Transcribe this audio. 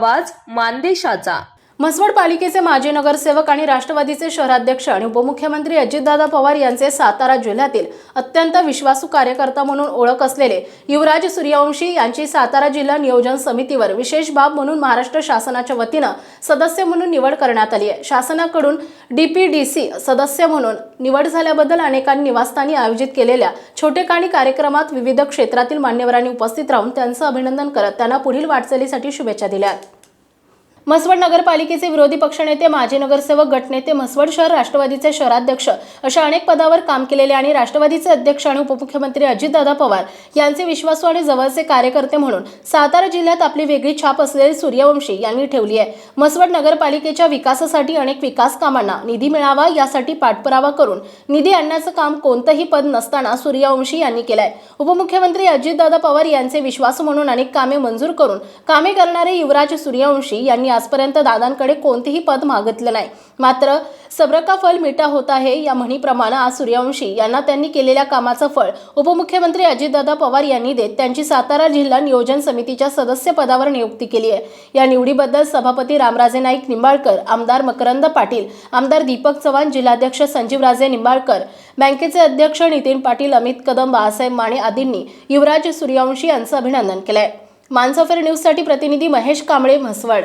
आवाज मानदेशाचा. म्हसवड पालिकेचे माजी नगरसेवक आणि राष्ट्रवादीचे शहराध्यक्ष आणि उपमुख्यमंत्री अजितदादा पवार यांचे सातारा जिल्ह्यातील अत्यंत विश्वासू कार्यकर्ता म्हणून ओळख असलेले युवराज सूर्यवंशी यांची सातारा जिल्हा नियोजन समितीवर विशेष बाब म्हणून महाराष्ट्र शासनाच्या वतीनं सदस्य म्हणून निवड करण्यात आली आहे. शासनाकडून डीपीडीसी सदस्य म्हणून निवड झाल्याबद्दल अनेकांनी निवासस्थानी आयोजित केलेल्या छोटेखानी कार्यक्रमात विविध क्षेत्रातील मान्यवरांनी उपस्थित राहून त्यांचं अभिनंदन करत त्यांना पुढील वाटचालीसाठी शुभेच्छा दिल्या म्हसवड नगरपालिकेचे विरोधी पक्षनेते माजी नगरसेवक गटनेते म्हसवड शहर राष्ट्रवादीचे शहराध्यक्ष अशा अनेक पदावर काम केलेले आणि राष्ट्रवादीचे अध्यक्ष आणि उपमुख्यमंत्री अजितदादा पवार यांचे विश्वासू आणि जवळचे कार्यकर्ते म्हणून सातारा जिल्ह्यात आपली वेगळी छाप असलेले सूर्यवंशी यांनी ठेवली आहे. म्हसवड नगरपालिकेच्या विकासासाठी अनेक विकास कामांना निधी मिळावा यासाठी पाठपुरावा करून निधी आणण्याचं काम कोणतंही पद नसताना सूर्यवंशी यांनी केलंय. उपमुख्यमंत्री अजितदादा पवार यांचे विश्वासू म्हणून अनेक कामे मंजूर करून कामे करणारे युवराज सूर्यवंशी यांनी आजपर्यंत दादांकडे कोणतेही पद मागितलं नाही. मात्र सब्र का फल मिठा होता आहे या म्हणीप्रमाणे आज सूर्यवंशी यांना त्यांनी केलेल्या कामाचं फळ उपमुख्यमंत्री अजितदादा पवार यांनी देत त्यांची सातारा जिल्हा नियोजन समितीच्या सदस्य पदावर नियुक्ती केली आहे. या निवडीबद्दल सभापती रामराजे नाईक निंबाळकर आमदार मकरंद पाटील आमदार दीपक चव्हाण जिल्हाध्यक्ष संजीवराजे निंबाळकर बँकेचे अध्यक्ष नितीन पाटील अमित कदम बाळासाहेब माने आदींनी युवराज सूर्यवंशी यांचं अभिनंदन केलंय. मानसफेर न्यूजसाठी प्रतिनिधी महेश कांबळे म्हसवड.